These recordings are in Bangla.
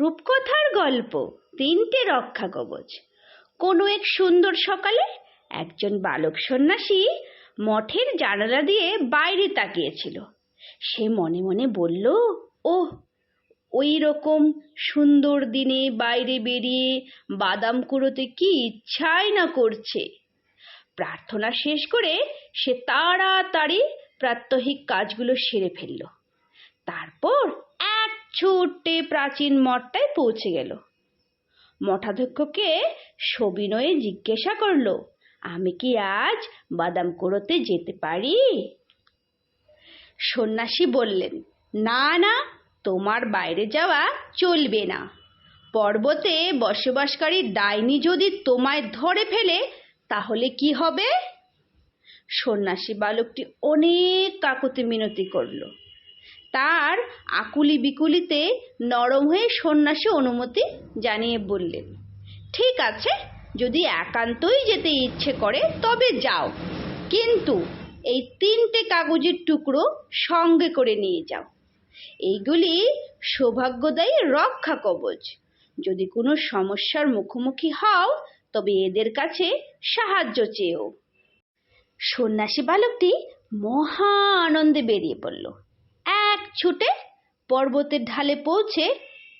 রূপকথার গল্প, তিনটে রক্ষা কবচ। কোনো এক সুন্দর সকালে একজন বালক সন্ন্যাসী মঠের জানালা দিয়ে বাইরে তাকিয়েছিল। সে মনে মনে বলল, ওহ, ওই রকম সুন্দর দিনে বাইরে বেরিয়ে বাদাম কুড়োতে কি ইচ্ছাই না করছে? প্রার্থনা শেষ করে সে তাড়াতাড়ি প্রাত্যহিক কাজগুলো সেরে ফেলল। তারপর ছুটে প্রাচীন মঠটায় পৌঁছে গেল। মঠাধ্যক্ষকে সবিনয়ে জিজ্ঞাসা করল, আমি কি আজ বাদাম কুড়োতে যেতে পারি? সন্ন্যাসী বললেন, না না, তোমার বাইরে যাওয়া চলবে না। পর্বতে বসবাসকারী ডাইনি যদি তোমায় ধরে ফেলে, তাহলে কি হবে? সন্ন্যাসী বালকটি অনেক কাকুতি মিনতি করল। তার আকুলি বিকুলিতে নরম হয়ে সন্ন্যাসী অনুমতি জানিয়ে বললেন, ঠিক আছে, যদি একান্তই যেতে ইচ্ছে করে, তবে যাও। কিন্তু এই তিনটে কাগজের টুকরো সঙ্গে করে নিয়ে যাও। এইগুলি সৌভাগ্যদায়ী রক্ষা কবচ। যদি কোনো সমস্যার মুখোমুখি হও, তবে এদের কাছে সাহায্য চেয়েও। সন্ন্যাসী বালকটি মহা আনন্দে বেরিয়ে পড়ল। এক ছুটে পর্বতের ঢালে পৌঁছে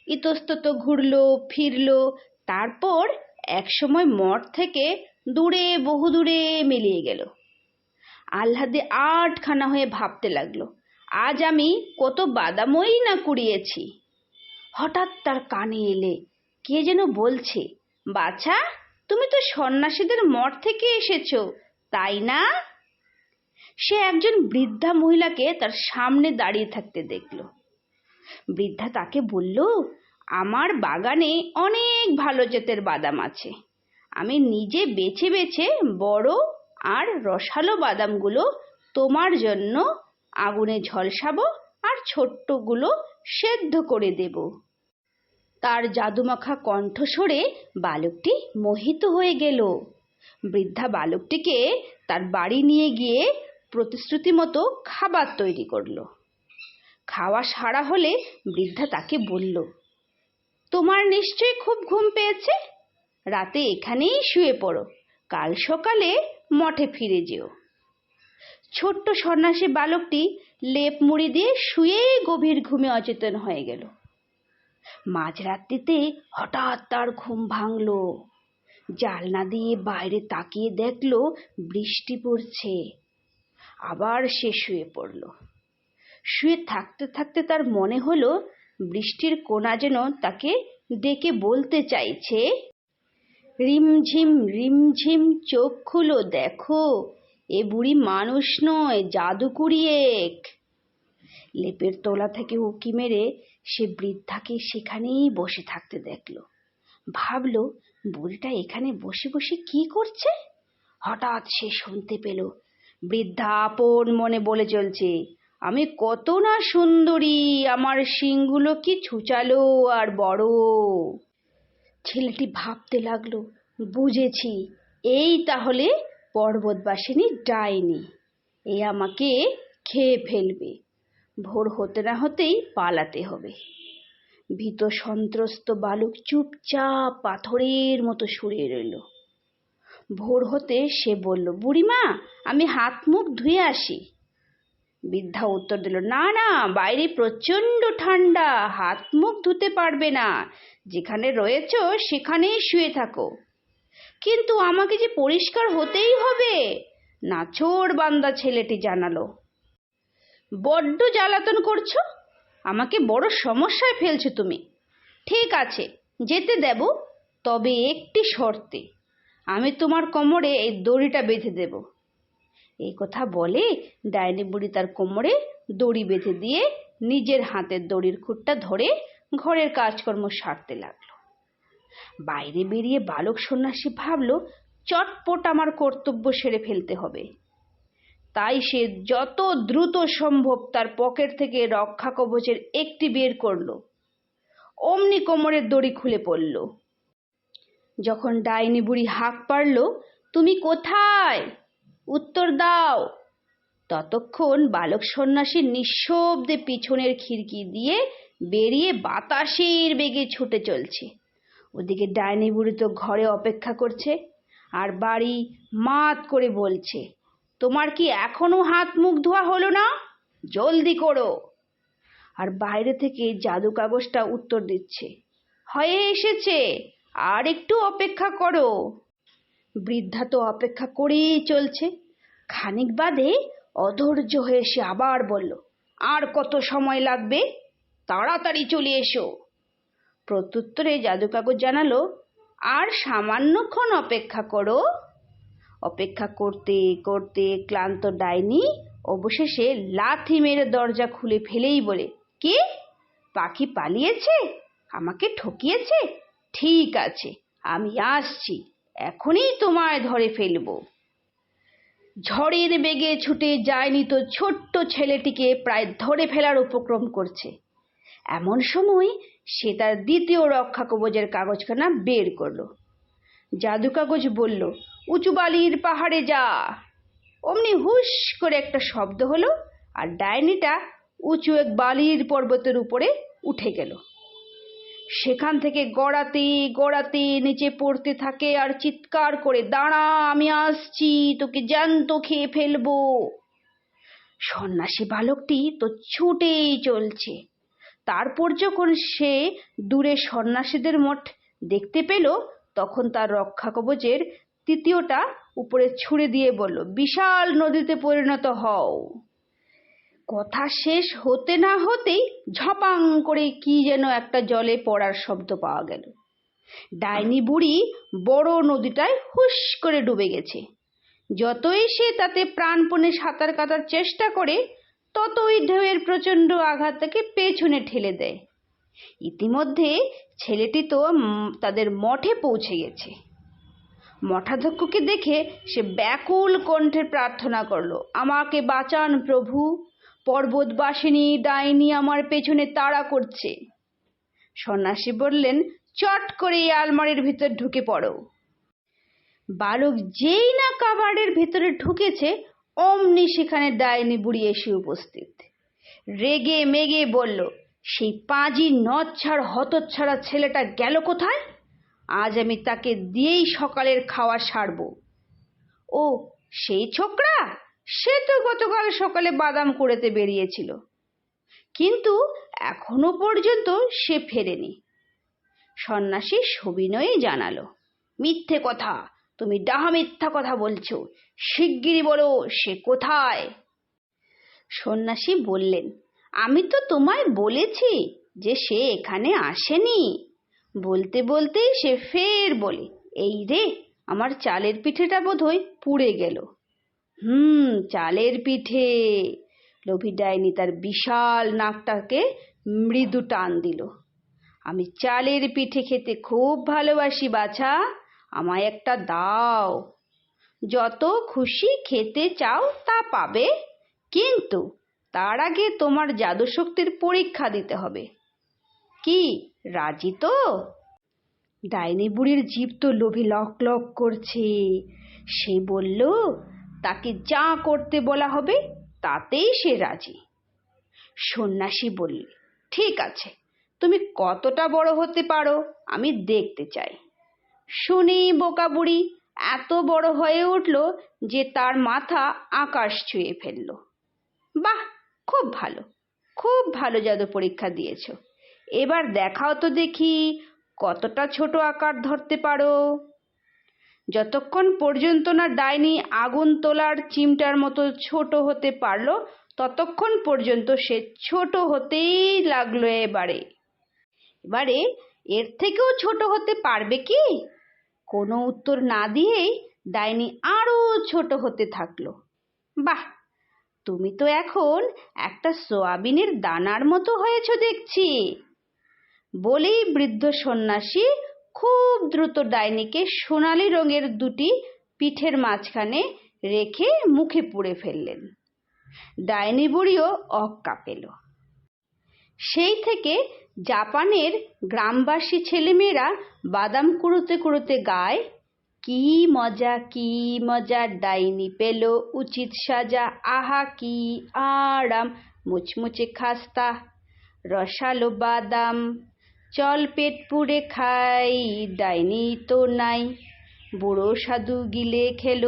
ইতস্তত ঘুরলো, ফিরলো, তারপর একসময় মঠ থেকে দূরে, বহু দূরে মিলিয়ে গেল। আহ্লাদে আটখানা হয়ে ভাবতে লাগল, আজ আমি কত বাদামই না কুড়িয়েছি। হঠাৎ তার কানে এলে, কে যেন বলছে, বাছা, তুমি তো সন্ন্যাসীদের মঠ থেকে এসেছ, তাই না? সে একজন বৃদ্ধা মহিলাকে তার সামনে দাঁড়িয়ে থাকতে দেখল। বৃদ্ধা তাকে বলল, আমার বাগানে অনেক ভালো জাতের বাদাম আছে। আমি নিজে বেছে বেছে বড় আর রসালো বাদামগুলো তোমার জন্য আগুনে ঝলসাবো আর ছোট্টগুলো সেদ্ধ করে দেব। তার জাদুমাখা কণ্ঠস্বরে বালকটি মোহিত হয়ে গেল। বৃদ্ধা বালকটিকে তার বাড়ি নিয়ে গিয়ে প্রতিশ্রুতি মতো খাবার তৈরি করল। খাওয়া সারা হলে বৃদ্ধা তাকে বলল, তোমার নিশ্চয়ই খুব ঘুম পেয়েছে? রাতে এখানেই শুয়ে পড়ো। কাল সকালে মঠে ফিরে যেও। ছোট্ট সন্ন্যাসী বালকটি লেপ মুড়ি দিয়ে শুয়ে গভীর ঘুমে অচেতন হয়ে গেল। মাঝরাত্রিতে হঠাৎ তার ঘুম ভাঙল। জালনা দিয়ে বাইরে তাকিয়ে দেখল বৃষ্টি পড়ছে। আবার সে শুয়ে পড়ল। শুয়ে থাকতে থাকতে তার মনে হলো, বৃষ্টির কোনা যেন তাকে ডেকে বলতে চাইছে, রিমঝিম রিমঝিম, চোখ খুলো, দেখো, এ বুড়ি মানুষ নয় জাদুকুড়ি এক। লেপের তোলা থেকে উকি মেরে সে বৃদ্ধাকে সেখানেই বসে থাকতে দেখল। ভাবলো, বুড়িটা এখানে বসে বসে কি করছে? হঠাৎ সে শুনতে পেল বৃদ্ধা আপন মনে বলে চলছে, আমি কত না সুন্দরী, আমার শিংগুলো কি ছুচালো আর বড়? ছেলেটি ভাবতে লাগল, বুঝেছি, এই তাহলে পর্বতবাসিনী ডাইনি, এ আমাকে খেয়ে ফেলবে, ভোর হতে না হতেই পালাতে হবে। ভীত সন্ত্রস্ত বালুক চুপচাপ পাথরের মতো সরিয়ে রইল। ভোর হতে সে বলল, বুড়িমা, আমি হাত মুখ ধুয়ে আসি। বৃদ্ধা উত্তর দিল, না না, বাইরে প্রচণ্ড ঠান্ডা হাত মুখ ধুতে পারবে না। যেখানে রয়েছ, সেখানেই শুয়ে থাকো। কিন্তু আমাকে যে পরিষ্কার হতেই হবে, নাছোড় বান্দা ছেলেটি জানালো। বড্ড জ্বালাতন করছ? আমাকে বড় সমস্যায় ফেলছো তুমি। ঠিক আছে, যেতে দেব, তবে একটি শর্তে। আমি তোমার কোমরে এই দড়িটা বেঁধে দেব। এই কথা বলে ডাইনি বুড়ি তার কোমরে দড়ি বেঁধে দিয়ে নিজের হাতের দড়ির খুঁটটা ধরে ঘরের কাজকর্ম সারতে লাগল। বাইরে বেরিয়ে বালক সন্ন্যাসী ভাবল, চটপট আমার কর্তব্য সেরে ফেলতে হবে। তাই সে যত দ্রুত সম্ভব তার পকেট থেকে রক্ষা কবচের একটি বের করল। অমনি কোমরের দড়ি খুলে পড়ল। যখন ডাইনি বুড়ি হাঁক পারল, তুমি কোথায়? উত্তর দাও। ততক্ষণ বালক সন্ন্যাসী নিঃশব্দে পিছনের খিড়কি দিয়ে বেরিয়ে বাতাসের বেগে ছুটে চলছে। ওদিকে ডাইনি বুড়ি তো ঘরে অপেক্ষা করছে আর বাড়ি মাত করে বলছে, তোমার কি এখনও হাত মুখ ধোয়া হলো না? জলদি করো। আর বাইরে থেকে জাদু কাগজটা উত্তর দিচ্ছে, হয়ে এসেছে। আর একটু অপেক্ষা করো। বৃদ্ধা তো অপেক্ষা করেই চলছে। খানিক বাদে অধৈর্য হয়ে সে আবার বলল, আর কত সময় লাগবে? তাড়াতাড়ি চলে এসো। প্রত্যুত্তরে জাদু কাগজ জানালো, আর সামান্যক্ষণ অপেক্ষা করো। অপেক্ষা করতে করতে ক্লান্ত ডাইনি অবশেষে লাথি মেরে দরজা খুলে ফেলেই বলে, কে? পাখি পালিয়েছে? আমাকে ঠকিয়েছে? ঠিক আছে, আমি আসছি। এখনই তোমায় ধরে ফেলব। ঝড়ের বেগে ছুটে যায়নি তো ছোট্ট ছেলেটিকে প্রায় ধরে ফেলার উপক্রম করছে। এমন সময় সে তার দ্বিতীয় রক্ষা কবচের কাগজখানা বের করল। জাদু কাগজ বলল, উঁচু বালির পাহাড়ে যা। অমনি হুশ করে একটা শব্দ হলো আর ডাইনিটা উঁচু এক বালির পর্বতের উপরে উঠে গেল। সেখান থেকে গড়াতে গড়াতে নিচে পড়তে থাকে আর চিৎকার করে, দাঁড়া, আমি আসছি, তোকে জ্যান্ত খেয়ে ফেলব। সন্ন্যাসী বালকটি তো ছুটেই চলছে। তারপর যখন সে দূরে সন্ন্যাসীদের মঠ দেখতে পেল, তখন তার রক্ষা কবচের তৃতীয়টা উপরে ছুঁড়ে দিয়ে বলল, বিশাল নদীতে পরিণত হও। কথা শেষ হতে না হতেই ঝপাং করে কি যেন একটা জলে পড়ার শব্দ পাওয়া গেল। ডাইনি বুড়ি বড় নদীটায় হুস করে ডুবে গেছে। যতই সে তাতে প্রাণপণে সাঁতার কাটার চেষ্টা করে, ততই ঢেউয়ের প্রচণ্ড আঘাত তাকে পেছনে ঠেলে দেয়। ইতিমধ্যে ছেলেটি তো তাদের মঠে পৌঁছে গেছে। মঠাধ্যক্ষকে দেখে সে ব্যাকুল কণ্ঠে প্রার্থনা করল, আমাকে বাঁচান প্রভু। পর্বতবাসিনী ডাইনি আমার পেছনে তাড়া করছে। সন্ন্যাসী বললেন, চট করে এই আলমারির ভিতর ঢুকে পড়ো। বালক যেই না কাবারের ভেতরে ঢুকেছে, অমনি সেখানে ডাইনি বুড়ি এসে উপস্থিত। রেগে মেগে বলল, সেই পাঁজি নচ্ছাড় হতচ্ছাড়া ছেলেটা গেল কোথায়? আজ আমি তাকে দিয়েই সকালের খাওয়া সারব। ও, সেই ছোকরা? সে তো গতকাল সকালে বাদাম কুড়েতে বেরিয়েছিল। কিন্তু এখনও পর্যন্ত সে ফেরেনি। সন্ন্যাসী সবিনয়ে জানালো, মিথ্যে কথা, তুমি ডাহা মিথ্যা কথা বলছো, শিগগিরই বলো সে কোথায়? সন্ন্যাসী বললেন, আমি তো তোমায় বলেছি যে সে এখানে আসেনি। বলতে বলতেই সে ফের বলে, এই রে, আমার চালের পিঠেটা বোধহয় পুড়ে গেল। হুম, চালের পিঠে। লোভী ডাইনি তার বিশাল নাকটাকে মৃদু টান দিল। আমি চালের পিঠে খেতে খুব ভালোবাসি বাছা, আমায় একটা দাও। যত খুশি খেতে চাও তা পাবে, কিন্তু তার আগে তোমার জাদুশক্তির পরীক্ষা দিতে হবে। কি, রাজি তো? ডাইনি বুড়ির জীব তো লোভে লক লক করছে। সে বলল তাকে যা করতে বলা হবে, তাতেই সে রাজি। সন্ন্যাসী বললে, ঠিক আছে, তুমি কতটা বড় হতে পারো, আমি দেখতে চাই। শুনেই বোকা বুড়ি এত বড় হয়ে উঠল যে তার মাথা আকাশ ছুঁয়ে ফেলল। বাহ, খুব ভালো খুব ভালো জাদু পরীক্ষা দিয়েছ। এবার দেখাও তো দেখি কতটা ছোট আকার ধরতে পারো। যতক্ষণ পর্যন্ত না ডাইনি আগুন তোলার চিমটার মতো ছোট হতে পারল, ততক্ষণ পর্যন্ত সে ছোট হতেই লাগল এবারে। এবারে এর থেকেও ছোট হতে পারবে কি? কোনো উত্তর না দিয়েই ডাইনি আরও ছোট হতে থাকল। বাহ! তুমি তো এখন একটা সোয়াবিনের দানার মতো হয়েছ দেখছি। বলেই বৃদ্ধ সন্ন্যাসী খুব দ্রুত ডাইনিকে সোনালি রঙের দুটি পিঠের মাঝখানে রেখে মুখে পুড়ে ফেললেন। ডাইনি বুড়িও অক্কা পেল সেই থেকে জাপানের গ্রামবাসী ছেলেমেয়েরা বাদাম কুড়োতে কুড়োতে গায়, কি মজা কি মজা ডাইনি পেল, উচিত সাজা, আহা, কি আরাম, মুচমুচে খাস্তা, রসালো বাদাম। চল পেট পুড়ে খাই ডাইনি তো নাই। বুড়ো সাধু গিলে খেলো।